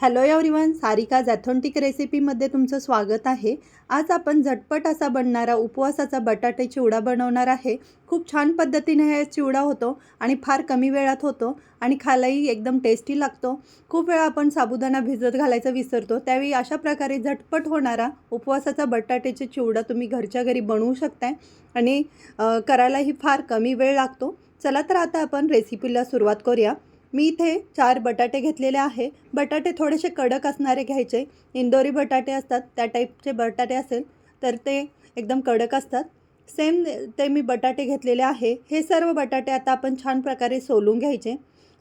Hello everyone Sarika जॅथोंटिक रेसिपीमध्ये तुमचं स्वागत आहे. आज आपण झटपट असा बनणारा उपवासाचा बटाटे चिवडा बनवणार आहे. खूप छान पद्धतीने हे चिवडा होतो आणि फार कमी वेळात होतो आणि खायलाही एकदम टेस्टी लागतो. खूप वेळा आपण साबुदाणा भिजत घालायचं विसरतो. त्यावेळी अशा प्रकारे झटपट होणारा उपवासाचा बटाट्याचे चिवडा तुम्ही घरच्या घरी बनवू शकताय आणि करायलाही फार कमी वेळ लागतो. चला तर आता आपण रेसिपीला सुरुवात करूया. मी इथे चार बटाटे घेतलेले आहे. बटाटे थोडेसे कडक असणारे घ्यायचे. इंदोरी बटाटे असतात त्या टाईपचे बटाटे असेल तर ते एकदम कडक असतात. सेम ते मी बटाटे घेतलेले आहे. हे सर्व बटाटे आता आपण छान प्रकारे सोलून घ्यायचे.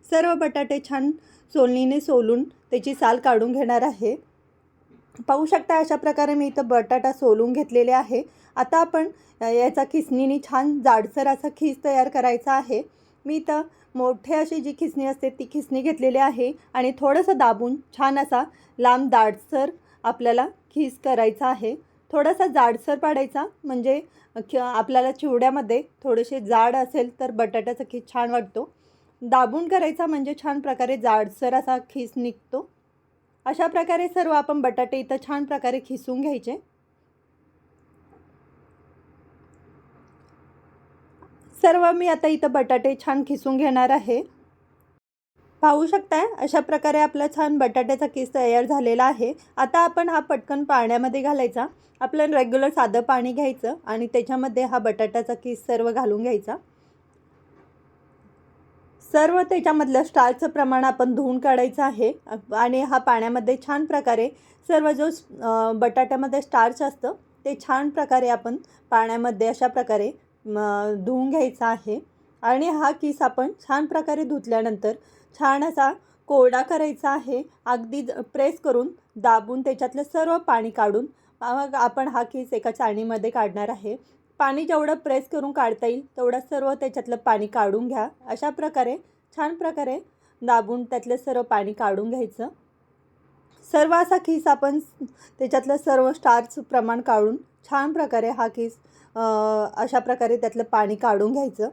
सर्व बटाटे छान सोलणीने सोलून त्याची साल काढून घेणार आहे. पाहू शकता अशा प्रकारे मी इथं बटाटा सोलून घेतलेले आहे. आता आपण याचा खिसणीने छान जाडसर असा खीस तयार करायचा आहे. मी इथं मोठे अशी जी खिसणी असते ती खिसणी घेतलेली आहे आणि थोडंसं दाबून छान असा लांब दाडसर आपल्याला खीस करायचा आहे. थोडासा जाडसर पाडायचा म्हणजे आपल्याला चिवड्यामध्ये थोडेसे जाड असेल तर बटाट्याचा खीस छान वाटतो. दाबून करायचा म्हणजे छान प्रकारे जाडसर असा खीस निघतो. अशा प्रकारे सर्व आपण बटाटे इथं छान प्रकारे खिसून घ्यायचे. सर्व मी आता इथं बटाटे छान खिसून घेणार आहे. पाहू शकताय अशा प्रकारे आपला छान बटाट्याचा किस तयार झालेला आहे. आता आपण हा पटकन पाण्यामध्ये घालायचा. आपलं रेग्युलर साधं पाणी घ्यायचं आणि त्याच्यामध्ये हा बटाट्याचा किस सर्व घालून घ्यायचा. सर्व त्याच्यामधलं स्टार्चचं प्रमाण आपण धुवून काढायचं आहे आणि हा पाण्यामध्ये छान प्रकारे सर्व जो बटाट्यामध्ये स्टार्च असतं ते छान प्रकारे आपण पाण्यामध्ये अशा प्रकारे धुवून घ्यायचा आहे. आणि हा किस आपण छान प्रकारे धुतल्यानंतर छान असा कोरडा करायचा आहे. अगदी ज- प्रेस करून दाबून त्याच्यातलं सर्व पाणी काढून मग आपण हा केस एका चाळणीमध्ये काढणार आहे. पाणी जेवढं प्रेस करून काढता येईल तेवढं सर्व त्याच्यातलं पाणी काढून घ्या. अशा प्रकारे छान प्रकारे दाबून त्यातलं सर्व पाणी काढून घ्यायचं. सर्व असा खीस आपण त्याच्यातलं सर्व स्टार्च प्रमाण काढून छान प्रकारे हा किस अशा प्रकारे त्यातलं पाणी काढून घ्यायचं.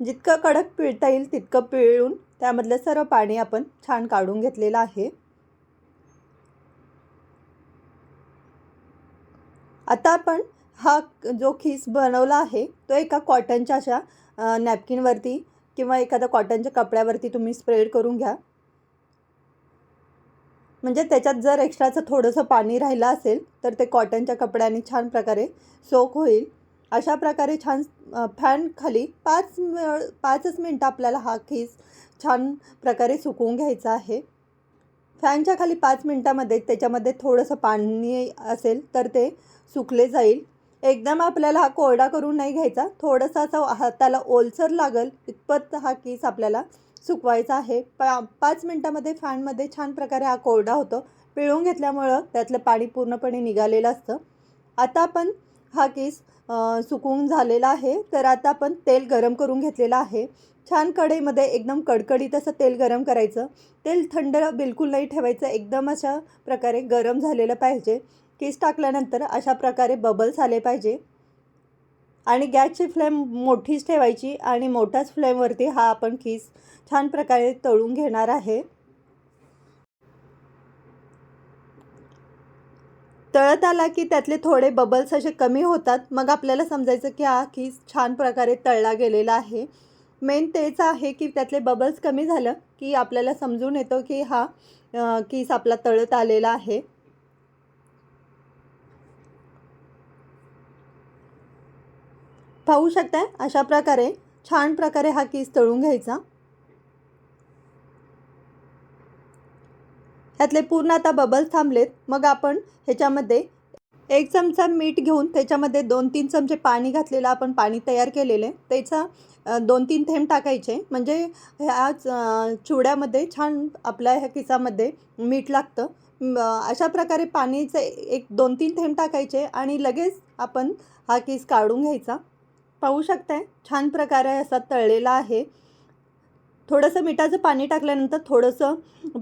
जितकं कडक पिळता येईल तितकं पिळून त्यामधलं सर्व पाणी आपण छान काढून घेतलेलं आहे. आता आपण हा जो खीस बनवला आहे तो एका कॉटनच्या अशा नॅपकिनवरती किंवा एखाद्या कॉटनच्या कपड्यावरती तुम्ही स्प्रेड करून घ्या. म्हणजे त्याच्यात जर एक्स्ट्राचं थोडंसं पाणी राहिलं असेल तर ते कॉटनच्या कपड्याने छान प्रकारे सोक होईल. अशा प्रकारे छान फॅन खाली पाच पाचच मिनटं आपल्याला हा खीस छान प्रकारे सुकवून घ्यायचा आहे. फॅनच्या खाली पाच मिनटामध्ये त्याच्यामध्ये थोडंसं पाणी असेल तर ते सुकले जाईल. एकदम आपल्याला हा कोरडा करून नाही घ्यायचा. थोडंसं असं हाताला ओलसर लागल इतपत हा केस आपल्याला सुकवायचा आहे. पा पाच मिनटामध्ये फॅनमध्ये छान प्रकारे हा कोरडा होतो. पिळून घेतल्यामुळं त्यातलं पाणी पूर्णपणे निघालेलं असतं. आता आपण हा केस सुकून झालेला आहे. तर आता आपण तेल गरम करून घेतलेलं आहे. छान कढईमध्ये एकदम कडकडीत असं तेल गरम करायचं. तेल थंड बिलकुल नाही ठेवायचं. एकदम अशा प्रकारे गरम झालेलं पाहिजे. केस टाकल्यानंतर अशा प्रकारे बबल्स आले पाहिजे. आणि गॅसची फ्लेम मोठीच ठेवायची आणि मोठ्याच फ्लेमवरती हा आपण केस छान प्रकारे तळून घेणार आहे. तळत आला की त्यातले थोडे बबल्स असे कमी होतात. मग आपल्याला समजायचं की हा खीस छान प्रकारे तळला गेलेला आहे. मेन तेच आहे की त्यातले बबल्स कमी झालं की आपल्याला समजून येतो की हा किस आपला तळत आलेला आहे. पाहू शकताय? अशा प्रकारे छान प्रकारे हा केस तळून घ्यायचा. ह्यातले पूर्ण आता बबल्स थांबलेत. मग आपण ह्याच्यामध्ये एक चमचा मीठ घेऊन त्याच्यामध्ये दोन तीन चमचे पाणी घातलेलं आपण पाणी तयार केलेले त्याचा दोन तीन थेंब टाकायचे. म्हणजे ह्या चुड्यामध्ये छान आपल्या ह्या किसामध्ये मीठ लागतं. अशा प्रकारे पाणीचे एक दोन तीन थेंब टाकायचे आणि लगेच आपण हा किस काढून घ्यायचा. पाहू शकताय. छान प्रकारे असा तळलेला आहे. थोडंसं मिठाचं पाणी टाकल्यानंतर थोडंसं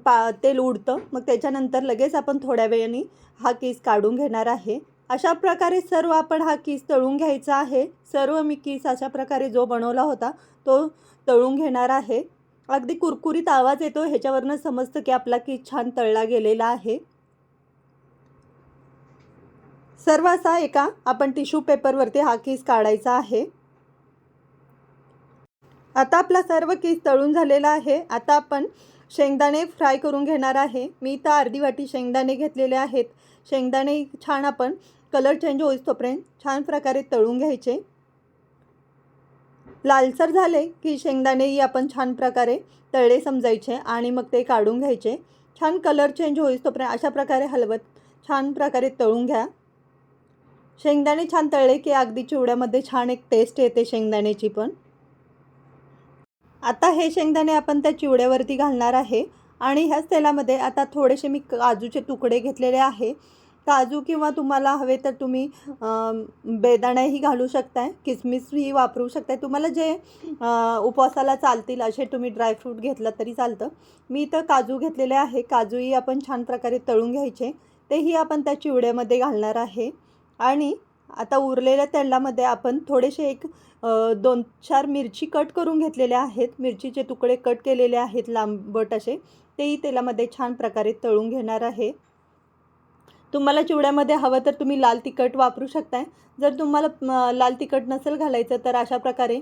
पा तेल उडतं. मग त्याच्यानंतर लगेच आपण थोड्या वेळाने हा केस काढून घेणार आहे. अशा प्रकारे सर्व आपण हा किस तळून घ्यायचा आहे. सर्व मी किस अशा प्रकारे जो बनवला होता तो तळून घेणार आहे. अगदी कुरकुरीत आवाज येतो. ह्याच्यावरनं समजतं की आपला केक छान तळला गेलेला आहे. सर्व असा एका आपण टिश्यू पेपरवरती हा केस काढायचा आहे. आता आपला सर्व केस तळून झालेला आहे. आता आपण शेंगदाणे फ्राय करून घेणार आहे. मी तर अर्धी वाटी शेंगदाणे घेतलेले आहेत. शेंगदाणे छान आपण कलर चेंज होईस तोपर्यंत छान प्रकारे तळून घ्यायचे. लालसर झाले की शेंगदाणेही आपण छान प्रकारे तळले समजायचे आणि मग ते काढून घ्यायचे. छान कलर चेंज होईस तोपर्यंत अशा प्रकारे हलवत छान प्रकारे तळून घ्या. शेंगदाणे छान तळले की अगदी चिवड्यामध्ये छान एक टेस्ट येते शेंगदाण्याची पण. आता हे शेंगदाणे आपण त्या चिवड्यावरती घालणार आहे आणि ह्याच तेलामध्ये आता थोडेसे मी काजूचे तुकडे घेतलेले आहे. काजू किंवा तुम्हाला हवे तर तुम्ही बेदाण्याही घालू शकताय किसमिसही वापरू शकताय. तुम्हाला जे उपवासाला चालतील असे तुम्ही ड्रायफ्रूट घेतलं तरी चालतं. मी तर काजू घेतलेले आहे. काजूही आपण छान प्रकारे तळून घ्यायचे. तेही आपण त्या चिवड्यामध्ये घालणार आहे. आणि आता उरलेल्या तेलामध्ये आपण थोडेसे एक दोन चार मिरची कट करून घेतलेल्या आहेत. मिरचीचे तुकडे कट केलेले आहेत लांबट असे. तेही तेलामध्ये छान प्रकारे तळून घेणार आहे. तुम्हाला चिवड्यामध्ये हवं तर तुम्ही लाल तिखट वापरू शकताय. जर तुम्हाला लाल तिखट नसेल घालायचं तर अशा प्रकारे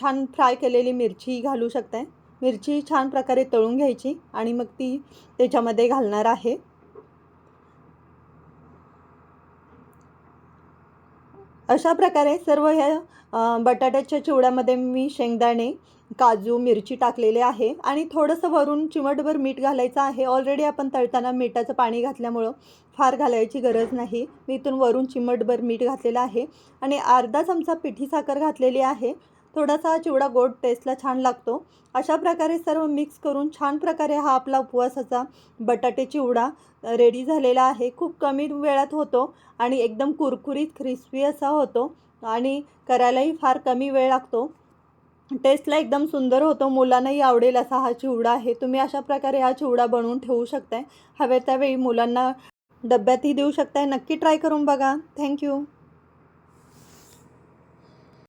छान फ्राय केलेली मिरची घालू शकताय. मिरची छान प्रकारे तळून घ्यायची आणि मग ती त्याच्यामध्ये घालणार आहे. अशा प्रकारे सर्व ह्या बटाट्याच्या चिवड्यामध्ये मी शेंगदाणे काजू मिरची टाकलेले आहे. आणि थोडंसं वरून चिमटभर मीठ घालायचं आहे. ऑलरेडी आपण तळताना मिठाचं पाणी घातल्यामुळं फार घालायची गरज नाही. मी इथून वरून चिमटभर मीठ घातलेलं आहे. आणि अर्धा चमचा पिठी साखर घातलेली आहे. थोडासा चिवडा गोड टेस्टला छान लागतो. अशा प्रकारे सर्व मिक्स करून छान प्रकारे हा आपला उपवासाचा बटाटे चिवडा रेडी झालेला आहे. खूप कमी वेळात होतो आणि एकदम कुरकुरीत क्रिस्पी असा होतो आणि करायलाही फार कमी वेळ लागतो. टेस्टला एकदम सुंदर होतो. मुलांनाही आवडेल असा हा चिवडा आहे. तुम्ही अशा प्रकारे हा चिवडा बनवून ठेवू शकताय. हवे त्यावेळी मुलांना डब्यातही देऊ शकताय. नक्की ट्राय करून बघा. थँक्यू